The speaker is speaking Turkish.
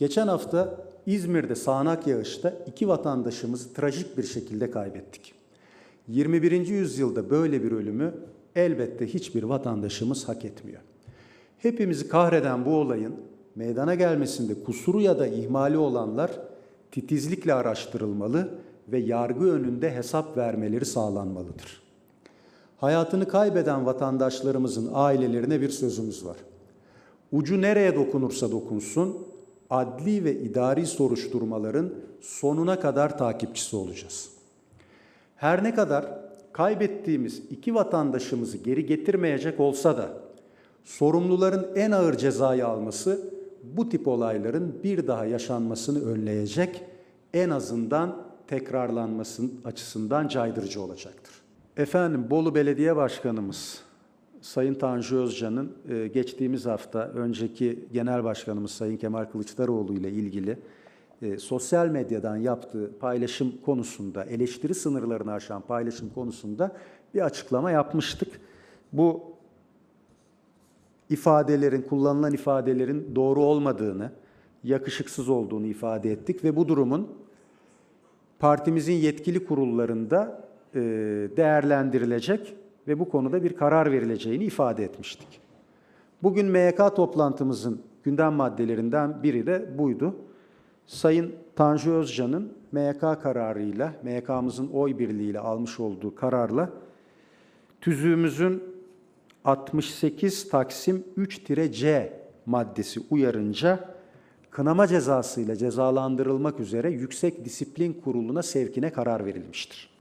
Geçen hafta İzmir'de sağanak yağışta iki vatandaşımızı trajik bir şekilde kaybettik. 21. yüzyılda böyle bir ölümü elbette hiçbir vatandaşımız hak etmiyor. Hepimizi kahreden bu olayın meydana gelmesinde kusuru ya da ihmali olanlar titizlikle araştırılmalı ve yargı önünde hesap vermeleri sağlanmalıdır. Hayatını kaybeden vatandaşlarımızın ailelerine bir sözümüz var. Ucu nereye dokunursa dokunsun, adli ve idari soruşturmaların sonuna kadar takipçisi olacağız. Her ne kadar kaybettiğimiz iki vatandaşımızı geri getirmeyecek olsa da sorumluların en ağır cezayı alması bu tip olayların bir daha yaşanmasını önleyecek, en azından tekrarlanmasının açısından caydırıcı olacaktır. Efendim Bolu Belediye Başkanımız Sayın Tanju Özcan'ın e, geçtiğimiz hafta önceki Genel Başkanımız Sayın Kemal Kılıçdaroğlu ile ilgili e, sosyal medyadan yaptığı paylaşım konusunda, eleştiri sınırlarını aşan paylaşım konusunda bir açıklama yapmıştık. Bu ifadelerin, kullanılan ifadelerin doğru olmadığını, yakışıksız olduğunu ifade ettik ve bu durumun partimizin yetkili kurullarında e, değerlendirilecek ve bu konuda bir karar verileceğini ifade etmiştik. Bugün MYK toplantımızın gündem maddelerinden biri de buydu. Sayın Tanju Özcan'ın MYK kararıyla, MYK'mızın oy birliğiyle almış olduğu kararla tüzüğümüzün 68 Taksim 3-C maddesi uyarınca kınama cezasıyla cezalandırılmak üzere Yüksek Disiplin Kurulu'na sevkine karar verilmiştir.